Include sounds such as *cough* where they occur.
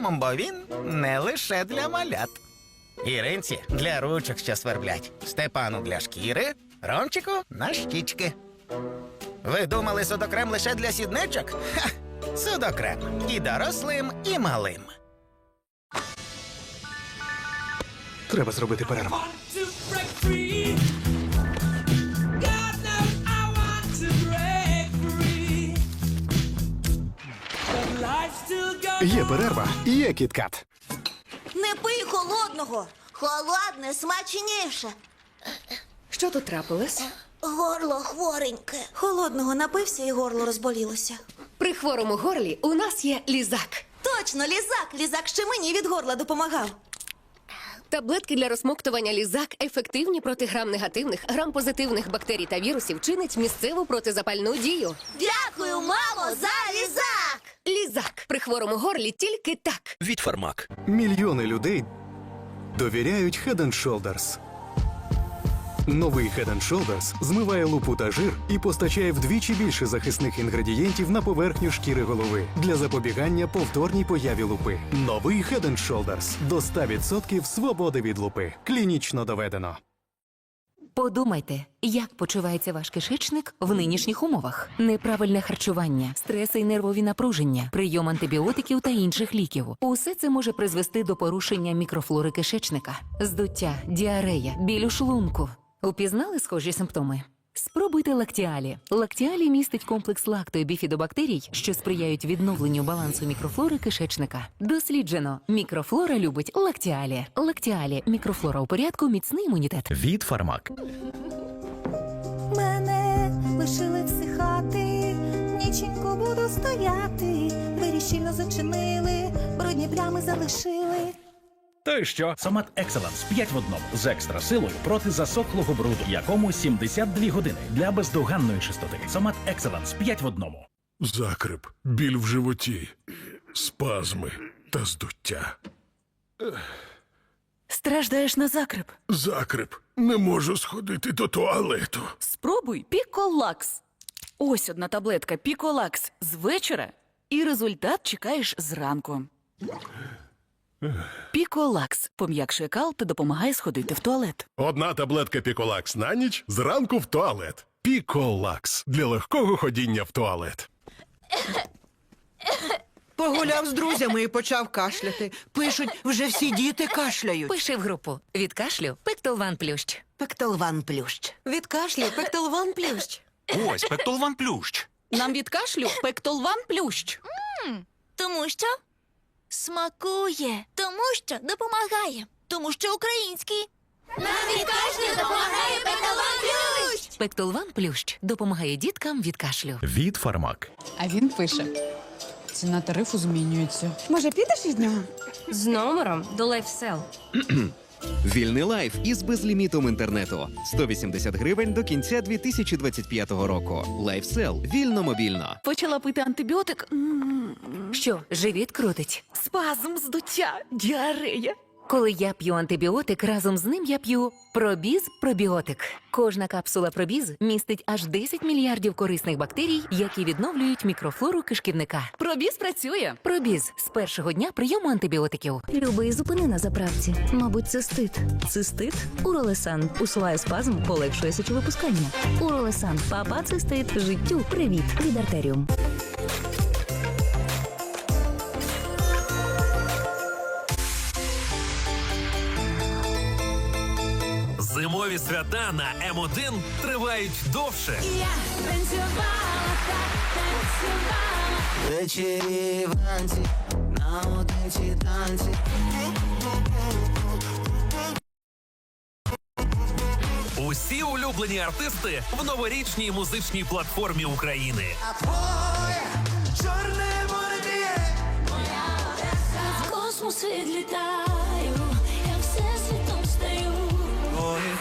бо він не лише для малят. Іринці для ручок, що сверблять, Степану для шкіри, Ромчику на щічки. Ви думали судокрем лише для сідничок? Ха! Судокрем і дорослим, і малим. Треба зробити перерву. Є перерва, є кіткат. Не пий холодного. Холодне смачніше. Що тут трапилось? Горло хвореньке. Холодного напився і горло розболілося. При хворому горлі у нас є лізак. Точно, лізак. Лізак ще мені від горла допомагав. Таблетки для розмоктування лізак ефективні проти грам негативних, грам позитивних бактерій та вірусів чинить місцеву протизапальну дію. Дякую, мамо, за лізак. Лізак при хворому горлі тільки так. від Фармак. Мільйони людей довіряють Head and Shoulders. Новий Head Shoulders змиває лупу та жир і постачає вдвічі більше захисних інгредієнтів на поверхню шкіри голови для запобігання повторній появі лупи. Новий Head Shoulders до 100% свободи від лупи. Клінічно доведено. Подумайте, як почувається ваш кишечник в нинішніх умовах: неправильне харчування, стреси і нервові напруження, прийом антибіотиків та інших ліків. Усе це може призвести до порушення мікрофлори кишечника, здуття, діарея, біль у шлунку. Упізнали схожі симптоми? Спробуйте лактіалі. Лактіалі містить комплекс лакто і біфідобактерій, що сприяють відновленню балансу мікрофлори кишечника. Досліджено, мікрофлора любить лактіалі. Лактіалі мікрофлора у порядку, міцний імунітет. Від Фармак. Мене лишили всихати, ніченько буду стояти, двері щільно зачинили, брудні плями залишили. То й що? Сомат Екселенс 5 в одному з екстра силою проти засохлого бруду, якому 72 години для бездоганної чистоти. Сомат Екселенс 5 в одному. Закрип, біль в животі, спазми та здуття. Страждаєш на закрип? Закрип, не можу сходити до туалету. Спробуй Піколакс. Ось одна таблетка Піколакс з вечора, і результат чекаєш зранку. Піколакс пом'якшує кал та допомагає сходити в туалет. Одна таблетка Піколакс на ніч, зранку в туалет. Піколакс для легкого ходіння в туалет. Погуляв з друзями і почав кашляти. Пишуть, вже всі діти кашляють. Пиши в групу від кашлю Пектолван Плющ. Пектолван плющ. Від кашлю пектолван плющ. Ось Пектолван Плющ. Нам від кашлю Пектолван Плющ. Тому що смакує. Тому що допомагає. Тому що український. Нам від кашлю допомагає пектолван плющ. Пектолван Плющ допомагає діткам від кашлю. Від Фармак. А він пише: ціна тарифу змінюється. Може, підеш від нього? З номером до LifeSell. *clears throat* Вільний лайф із безлімітом інтернету. 180 гривень до кінця 2025 року. Лайфсел. Вільно мобільно. Почала пити антибіотик. Що, живіт крутить? Спазм, здуття, діарея. Коли я п'ю антибіотик, разом з ним я п'ю пробіз пробіотик. Кожна капсула пробіз містить аж 10 мільярдів корисних бактерій, які відновлюють мікрофлору кишківника. Пробіз працює. Пробіз з першого дня прийому антибіотиків. Любий, зупини на заправці. Мабуть, цистит. Цистит? Уролесан. Усуває спазм, полегшує сечовипускання. Уролесан. Папа цистит. Життю. Привіт. Від артеріум. Зимові свята на М1 тривають довше. Я танцювала, так танцювала. Вечері вранці, наодинці танці. Усі улюблені артисти в новорічній музичній платформі України. Чорне море В космос відлітаю,